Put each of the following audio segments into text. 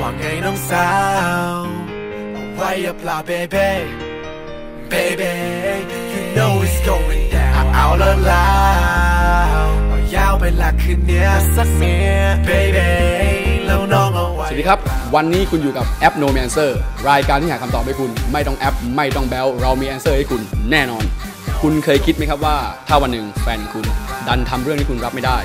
ว่าไงน้องสาวไว้อย่าปลา baby baby you know it's going down เอาละลาวเอายาวไปหละคืนเนี้ยสักเมีย baby แล้วน้องเอาไว้สวัสดีครับ วันนี้คุณอยู่กับแอป No m a Answer รายการที่หาคำตอบให้คุณ ไม่ต้องแอป ไม่ต้องแบลเรามี Answer ให้คุณแน่นอน คุณเคยคิดไหมครับว่า ถ้าวันหนึ่งแฟนคุณ ดันทำเรื่องที่คุณรับไม่ได้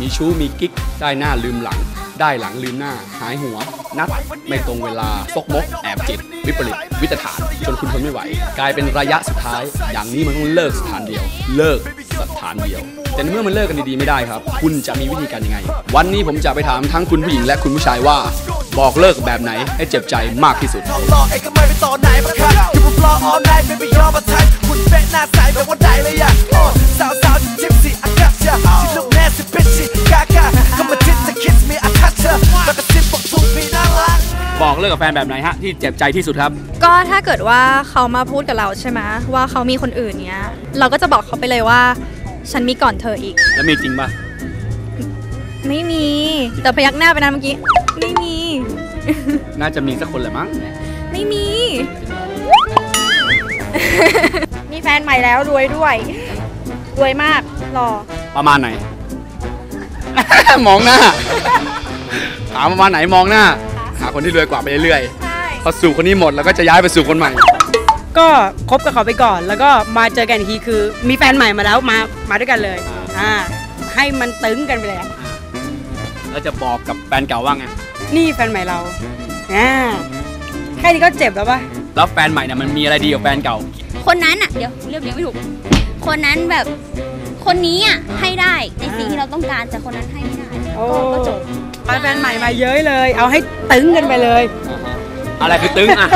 มีชู้มีกิ๊ก ได้หน้าลืมหลัง ได้หลังลืมหน้า หายหัว นัด ไม่ตรงเวลา ซกมก แอบจิต วิปริต วิตฐาน จนคุณทนไม่ไหว กลายเป็นระยะสุดท้าย อย่างนี้มันต้องเลิกสถานเดียว เลิกสถานเดียว แต่เมื่อมันเลิกกันดีๆไม่ได้ครับ คุณจะมีวิธีการยังไง วันนี้ผมจะไปถามทั้งคุณผู้หญิงและคุณผู้ชายว่า บอกเลิกแบบไหนให้เจ็บใจมากที่สุดรอเองก็ไม่ไปต่อาครับอยู่บนฟลอร์ all night baby ยอมมาทันคุณเป๊ะหน้าใสแบบว่าได้เลยอะสาวสาวจิบสิอากาที่ลูก แน่สิ bitchy กากาก็มาทิดจะ kiss me I touch her แล้วก็ซิบบอกทุกปีน่ารักบอกเลิกกับแฟนแบบไหนฮะ ที่เจ็บใจที่สุดครับ ก็ถ้าเกิดว่าเขามาพูดกับเราใช่ไหมว่าเขามีคนอื่นเนี้ย เราก็จะบอกเขาไปเลยว่า ฉันมีก่อนเธออีก แล้วมีจริงปะไม่มี แต่พยักหน้าไปนะเมื่อกี้ ไม่มี น่าจะมีสักคนแหละมั้ง ไม่มี มีแฟนใหม่แล้วรวยด้วย รวยมากหล่อประมาณไหน มองหน้า ถามประมาณไหนมองหน้า หาคนที่รวยกว่าไปเรื่อยใช่ๆพอสู่คนนี้หมดแล้วก็จะย้ายไปสู่คนใหม่ ก็คบกับเขาไปก่อน แล้วก็มาเจอกันอีกทีคือ มีแฟนใหม่มาแล้วมามาด้วยกันเลยอ่าให้มันตึงกันไปเลยอะแล้วจะบอกกับแฟนเก่าว่าไง นี่แฟนใหม่เราอ่าแค่นี้ก็เจ็บแล้วปะแล้วแฟนใหม่เนี่ยมันมีอะไรดีกว่าแฟนเก่า คนนั้นอะ เดี๋ยวเรียบเรียงไม่ถูก คนนั้นแบบ คนนี้อะให้ได้ในสิ่งที่เราต้องการแต่คนนั้นให้ไม่ได้โอ้ก็จบเอาแฟนใหม่มาเย้ยเลย เอาให้ตึงกันไปเลย อะไรคือตึงอะ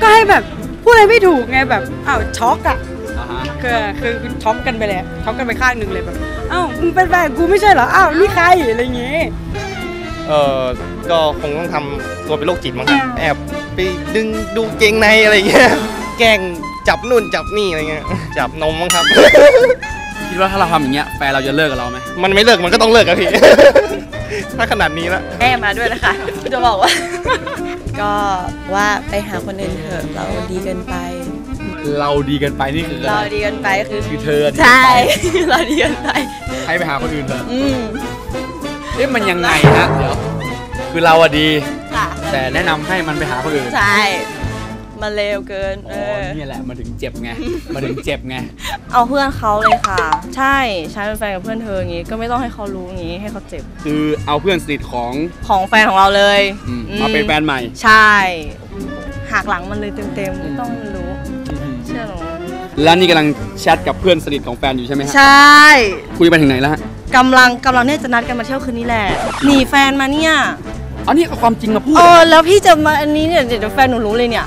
ก็ให้แบบพูดอะไรไม่ถูกไงแบบอ้าวช็อกอะอ่าฮะคือคือคือช็อกกันไปเลยช็อกกันไปข้างหนึ่งเลยแบบอ้าวมึงเป็นแฟนกูไม่ใช่เหรออ้าวนี่ใครอะไรอย่างงี้เออก็คงต้องทำตัวเป็นโรคจิตมั้งครับแอบไปดึงดูเกงในอะไรเงี้ยแกล้งจับนู่นจับนี่อะไรเงี้ยจับนมมั้งครับคิ ดว่าถ้าเราทำอย่างเงี้ยแฟนเราจะเลิกกับเราไหมมันไม่เลิกมันก็ต้องเลิกอะพี่ ถ้าขนาดนี้แล้วแม่มาด้วยนะคะ จะบอกว่า ก็ว่าไปหาคนอื่นเถอะเราดีเกินไป เราดีเกินไปนี่คืออะเราไรดีเกินไปคือคือเธอดีใช่ เราดีเกินไป ให้ไปหาคนอื่นเถอะอืมเอ๊ะมันยังไงฮะเดี๋ยวคือเราอะดี ค่ะแต่แนะนำให้มันไปหาคนอื่น ใช่ มาเร็วเกินเออ๋ออ นี่แหละมันถึงเจ็บไงมันถึงเจ็บไง เอาเพื่อนเขาเลยค่ะ ใช่ฉันเป็นแฟนกับเพื่อนเธออย่างงี้ ก็ไม่ต้องให้เขารู้อย่างงี้ ให้เขาเจ็บ คือเอาเพื่อนสนิทของของแฟนของเราเลยอืมอืมาเป็นแฟนใหม่ใช่ หักหลังมันเลยเต็มๆ ไม่ต้องให้มันรู้ เชื่อหนูแล้วนี่กำลังแชทกับเพื่อนสนิทของแฟนอยู่ใช่ไหมฮะใช่ คุยไปถึงไหนแล้วฮะกำลังกำลังเนี่ยจะนัดกันมาเที่ยวคืนนี้แหละ หนีแฟนมาเนี่ย เอานี่เอาความจริงมาพูดเออแล้วพี่จะมาอันนี้เนี่ยเดี๋ยวแฟนหนูรู้เลยเนี่ย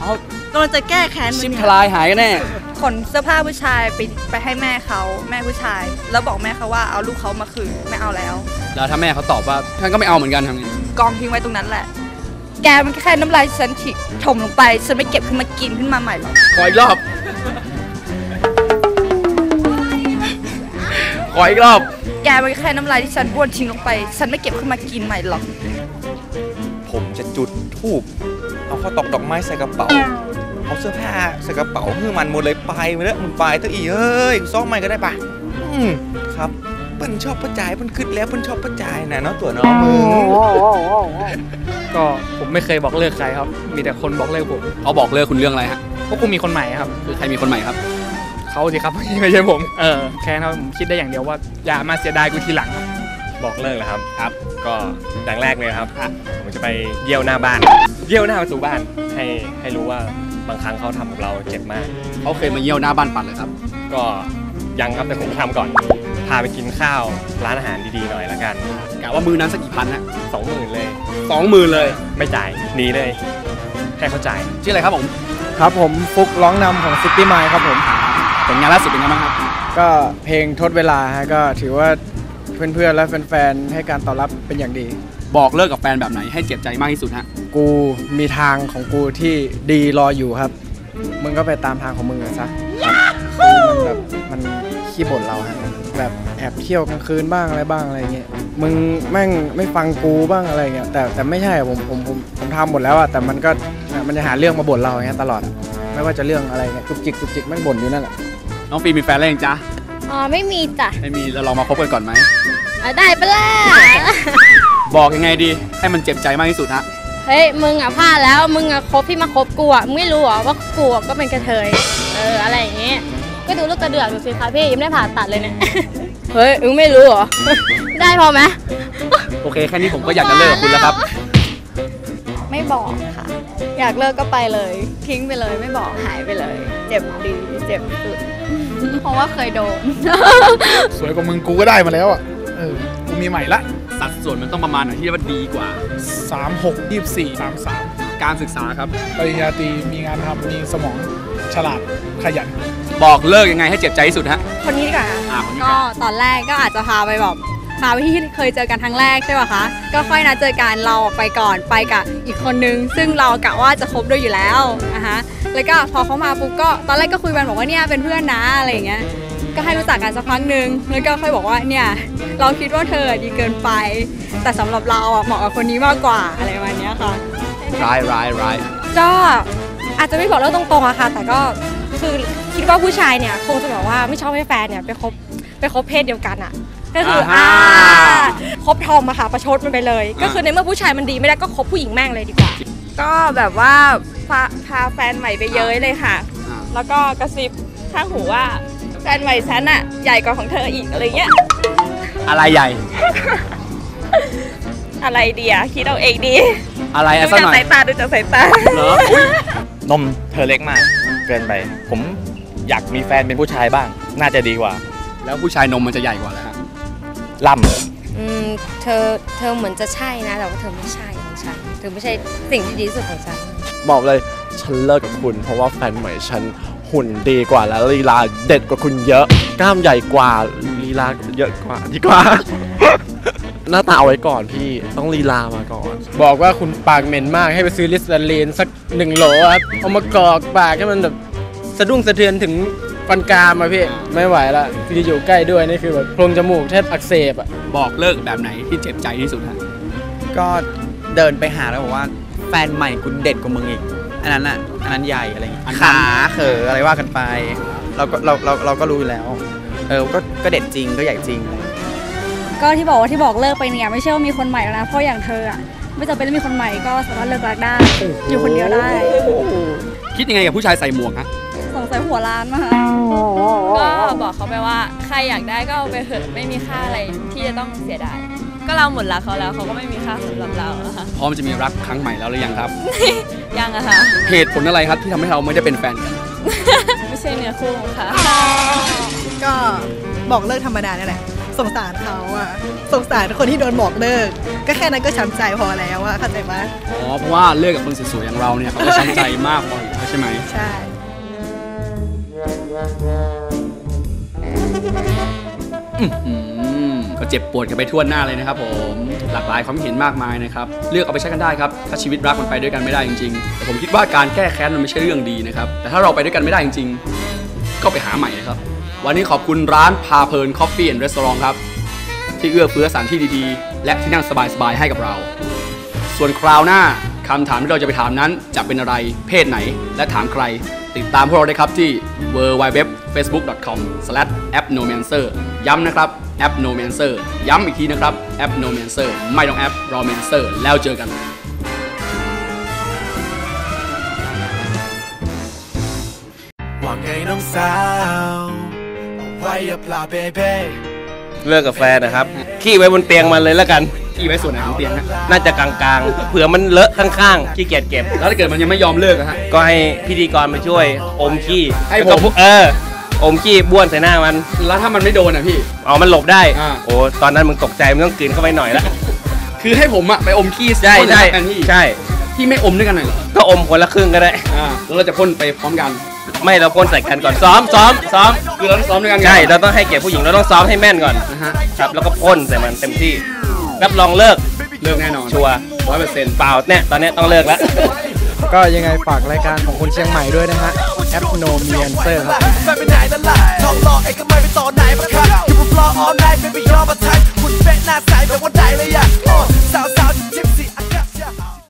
เอากำลังจะแก้แค้นมันชิมเนี่ทยลายหายกันแน่ ขนเสื้อผ้าผู้ชายไปไปให้แม่เขาแม่ผู้ชาย แล้วบอกแม่เขาว่าเอาลูกเขามาคืนไม่เอาแล้ว แล้วถ้าแม่เขาตอบว่าท่านก็ไม่เอาเหมือนกันทำไงกองทิ้งไว้ตรงนั้นแหละ แกมันแค่น้ำลายฉันที่ถมลงไป ฉันไม่เก็บขึ้นมากินขึ้นมาใหม่หรอกขออีกรอบ ขออีกรอบ แกมันแค่น้ำลายที่ฉันบ้วนทิ้งลงไป ฉันไม่เก็บขึ้นมากินใหม่หรอกผม จะจุดทูบเอาข้าวตอกดอกไม้ใส่กระเป๋า เอาเสื้อผ้าใส่กระเป๋าให้มันหมดเลยไปมาแล้วมึงไปเถอะอีเอ้ยซ้อมใหม่ก็ได้ปะอืมครับเปิ้นชอบประจายเปิ้นขึ้นแล้วเปิ้นชอบประจายนะเนาะตัวเน้องมึงก็ผมไม่เคยบอกเลิกใครครับ มีแต่คนบอกเลิกผมเขาบอกเลิกคุณเรื่องอะไรฮะก็คุณมีคนใหม่ครับคือใครมีคนใหม่ครับเขาสิครับไม่ใช่ผมเออแค่นั้นผมคิดได้อย่างเดียวว่าอย่ามาเสียดายกูทีหลังครับ บอกเลิกนะครับ ครับ ก็อย่างแรกเลยครับ ผมจะไปเยี่ยวหน้าบ้าน เยี่ยวหน้าประตูบ้านให้ให้รู้ว่าบางครั้งเขาทำกับเราเจ็บมาก เขาเคยมาเยี่ยวหน้าบ้านปัดเลยครับ ก็ยังครับแต่ผมทำก่อน พาไปกินข้าวร้านอาหารดีๆหน่อยละกันกะว่ามือนั้นสักกี่พันนะสองหมื่นเลย สองหมื่นเลย ไม่จ่ายหนีเลยให้เขาจ่ายชื่ออะไรครับผม ครับผมฟุกร้องนำของซิตี้ไมล์ครับผม ผลงานล่าสุดเป็นไงบ้างครับ ก็เพลงทดเวลาฮะก็ถือว่า เพื่อนๆและแฟนๆให้การตอบรับเป็นอย่างดี บอกเลิกกับแฟนแบบไหนให้เจ็บใจมากที่สุดฮะกูมีทางของกูที่ดีรออยู่ครับ มึงก็ไปตามทางของมึงอะซะคือมันแบบมันขี้บ่นเราฮะแบบแอบเที่ยวกลางคืนบ้างอะไรบ้างอะไรเงี้ยมึงแม่งไม่ฟังกูบ้างอะไรเงี้ยแต่แต่ไม่ใช่อะผมผมผมผมทำหมดแล้วอะแต่มันก็มันจะหาเรื่องมาบ่นเราอย่างเงี้ยตลอดอะไม่ว่าจะเรื่องอะไรเงี้ยจุกจิกจุกจิกแม่งบ่นอยู่นั่นแหละน้องฟิล์มมีแฟนแล้วยังจ๊ะ อ๋อไม่มีจ้ะไม่มีแล้วเรามาคบกันก่อนไหมอะได้ปะล่ะบอกยังไงดีให้มันเจ็บใจมากที่สุดฮะเฮ้ยมึงอะพลาดแล้วมึงอะคบที่มาคบกูอะมึงไม่รู้เหรอว่ากูอะก็เป็นกระเทยเอออะไรอย่างเงี้ยก็ดูลูกกระเดือกดูสิคะพี่ยังไม่ได้ผ่าตัดเลยเนี่ยเฮ้ยมึงไม่รู้เหรอได้พอไหมโอเคแค่นี้ผมก็อยากจะเลิกกับคุณแล้วครับ ไม่บอกค่ะ อยากเลิกก็ไปเลย ทิ้งไปเลยไม่บอกหายไปเลย เจ็บดีเจ็บสุด เพราะว่าเคยโดน สวยกว่ามึงกูก็ได้มาแล้วอะ เออ กูมีใหม่ละสัดส่วนมันต้องประมาณไหนที่เรียกว่าดีกว่า 3 6 24 33 การศึกษาครับ ปริญญาตรีมีงานทำมีสมองฉลาดขยัน บอกเลิกยังไงให้เจ็บใจที่สุดฮะคนนี้ดีกว่าอ่าคนนี้ก็ตอนแรกก็อาจจะพาไปแบบ พาไปที่เคยเจอกันครั้งแรกใช่ป่ะคะ ก็ค่อยนัดเจอกันเราไปก่อนไปกับอีกคนนึง ซึ่งเรากะว่าจะคบด้วยอยู่แล้วนะคะแล้วก็พอเขามาปุ๊บก็ตอนแรกก็คุยกันบอกว่าเนี่ยเป็นเพื่อนนะอะไรอย่างเงี้ยก็ให้รู้จักกันสักพักหนึ่งแล้วก็ค่อยบอกว่าเนี่ยเราคิดว่าเธอดีเกินไป แต่สำหรับเราอะเหมาะกับคนนี้มากกว่าอะไรประมาณเนี้ยค่ะร้ายร้ายร้ายก็อาจจะไม่บอกเรื่องตรงๆอะค่ะ แต่ก็คือคิดว่าผู้ชายเนี่ยคงจะแบบว่าไม่ชอบให้แฟนเนี่ยไปคบไปคบเพศเดียวกันอะ ก็คืออ่าคบทอมอะค่ะประชดมันไปเลย ก็คือในเมื่อผู้ชายมันดีไม่ได้ก็คบผู้หญิงแม่งเลยดีกว่า ก็แบบว่าพาพาแฟนใหม่ไปเย้ยเลยค่ะ แล้วก็กระซิบข้างหูว่าแฟนใหม่ฉันอะใหญ่กว่าของเธออีกอะไรเงี้ย อะไรใหญ่ อะไรดีอะคิดเอาเองดี อะไรดูอะสักจากหน่อยสายตาดูจากสายตา เหรออุ๊ยนมเธอเล็กมาก เกินไป ผมอยากมีแฟนเป็นผู้ชายบ้าง น่าจะดีกว่า แล้วผู้ชายนมมันจะใหญ่กว่าแล้วฮะ ล่ำอืมเธอเธอเหมือนจะใช่นะ แต่ว่าเธอไม่ใช่ของฉันเธอไม่ใช่สิ่งที่ดีที่สุดของฉันบอกเลยฉันเลิกกับคุณ เพราะว่าแฟนใหม่ฉันหุ่นดีกว่าและลีลาเด็ดกว่าคุณเยอะ กล้ามใหญ่กว่าลีลาเยอะกว่าดีกว่า หน้าตาเอาไว้ก่อนพี่ต้องลีลามาก่อน บอกว่าคุณปากเหม็นมากให้ไปซื้อลิสเตอรีนสักหนึ่งโหลครับ เอามากรอกปากให้มันแบบสะดุ้งสะเทือนถึง ฟันกรามอะพี่ไม่ไหวละคืออยู่ใกล้ด้วยนี่คือแบบโพรงจมูกแทบอักเสบอะบอกเลิกแบบไหนที่เจ็บใจที่สุดฮะก็เดินไปหาแล้วบอกว่าแฟนใหม่คุณเด็ดกว่ามึงอีก อันนั้นอะอันนั้นใหญ่อะไรอย่างงี้อันนั้นขาเขออะไรว่ากันไป เราก็เราเราเราก็รู้อยู่แล้ว เออก็ก็เด็ดจริงก็ใหญ่จริง ก็ที่บอกว่าที่บอกเลิกไปเนี่ยไม่ใช่ว่ามีคนใหม่แล้วนะเพราะอย่างเธออะไม่จำเป็นต้องมีคนใหม่ก็สามารถเลิกรักได้ อยู่คนเดียวได้ คิดยังไงกับผู้ชายใส่หมวกฮะสงสัยหัวล้านมาก ก็บอกเขาไปว่าใครอยากได้ก็เอาไปเถอะไม่มีค่าอะไรที่จะต้องเสียดายก็เราหมดรักเขาแล้วเขาก็ไม่มีค่าสำหรับเราอะค่ะพร้อมจะมีรักครั้งใหม่แล้วหรือยังครับ ยังอะค่ะเหตุผลอะไรครับที่ทำให้เราไม่ได้เป็นแฟนกัน ไม่ใช่เนื้อคู่ค่ะ ก็บอกเลิกธรรมดานี่แหละ สงสารเขาอะสงสารคนที่โดนบอกเลิก ก็แค่นั้นก็ช้ำใจพอแล้วอะเข้าใจไหมอ๋อเพราะว่าเลิกกับคนสวยๆอย่างเราเนี่ยเขาก็ช้ำใจมากพออยู่แล้วใช่ไหม ใช่อื้อหือ ก็เจ็บปวดกันไปทั่วหน้าเลยนะครับผมหลากหลายความเห็นมากมายนะครับเลือกเอาไปใช้กันได้ครับถ้าชีวิตรักมันไปด้วยกันไม่ได้จริงๆแต่ผมคิดว่าการแก้แค้นมันไม่ใช่เรื่องดีนะครับแต่ถ้าเราไปด้วยกันไม่ได้จริง ๆ ก็ไปหาใหม่นะครับ วันนี้ขอบคุณร้านพาเพลินคอฟฟี่แอนด์รีสอร์ทครับที่เอื้อเฟื้อสถานที่ดีๆ และที่นั่งสบายๆให้กับเรา ส่วนคราวหน้าคำถามที่เราจะไปถามนั้นจะเป็นอะไร เพศไหน และถามใคร ติดตามพวกเราได้ครับที่ w w w f a c e b o o k c o m a p n o m a n c e r ย้ำนะครับ a p n o m a n c e r ย้ำอีกทีนะครับ a p n o m a n c e r ไม่ต้องแอป r o m a n c e r แล้วเจอกันว่าไงน้องสาวไว้อย่าปลาเบเบ้เลิกกับแฟนนะครับ ขี้ไว้บนเตียงมันเลยแล้วกัน ขี้ไว้ส่วนไหนของเตียงฮะน่าจะกลางๆ เผื่อมันเลอะข้างๆขี้เกียจเก็บ แล้วถ้าเกิดมันยังไม่ยอมเลิกอะฮะ ก็ให้พิธีกรมาช่วยอมขี้ให้แล้วก็ผมพูเออ อมขี้บ้วนใส่หน้ามันแล้วถ้ามันไม่โดนอะพี่ อ๋อมันหลบได้ อ่า โอ้ตอนนั้นมึงตกใจมึงต้องกลืนเข้าไปหน่อยละคือให้ผมอะไปอมขี้ใช่พ่นใช่กันพี่ใช่พี่ไม่อมด้วยกันหน่อยเหรอก็อมคนละครึ่งก็ได้ อ่าแล้วเราจะพ่นไปพร้อมกัน ไม่เราพ่นใส่กันก่อนซ้อมซ้อมซ้อมคือเราต้องซ้อมด้วยกันก่อนใช่เราต้องให้เกียรติผู้หญิงเราต้องซ้อมให้แม่นก่อนนะฮะ ครับแล้วก็พ่นใส่มันเต็มที่ รับรองเลิกเลิกแน่นอนชัวร์ร้อยเปอร์เซ็นต์เปล่าเนี่ยตอนเนี้ยต้องเลิกแล้ว ก็ยังไงฝากรายการของคนเชียงใหม่ด้วยนะฮะแอปโนมีแอนเซอร์ครับแฟนไปไหนนั่นล่ะทองหล่อเองก็ไม่ไปต่อไหนมาครับอยู่บนฟลอร์ออนไลน์เป็นไปยอมมาทันคุณเป๊ะหน้าใสแบบว่าไหนเลยอะโอ้สาวสาวๆจิ๊บ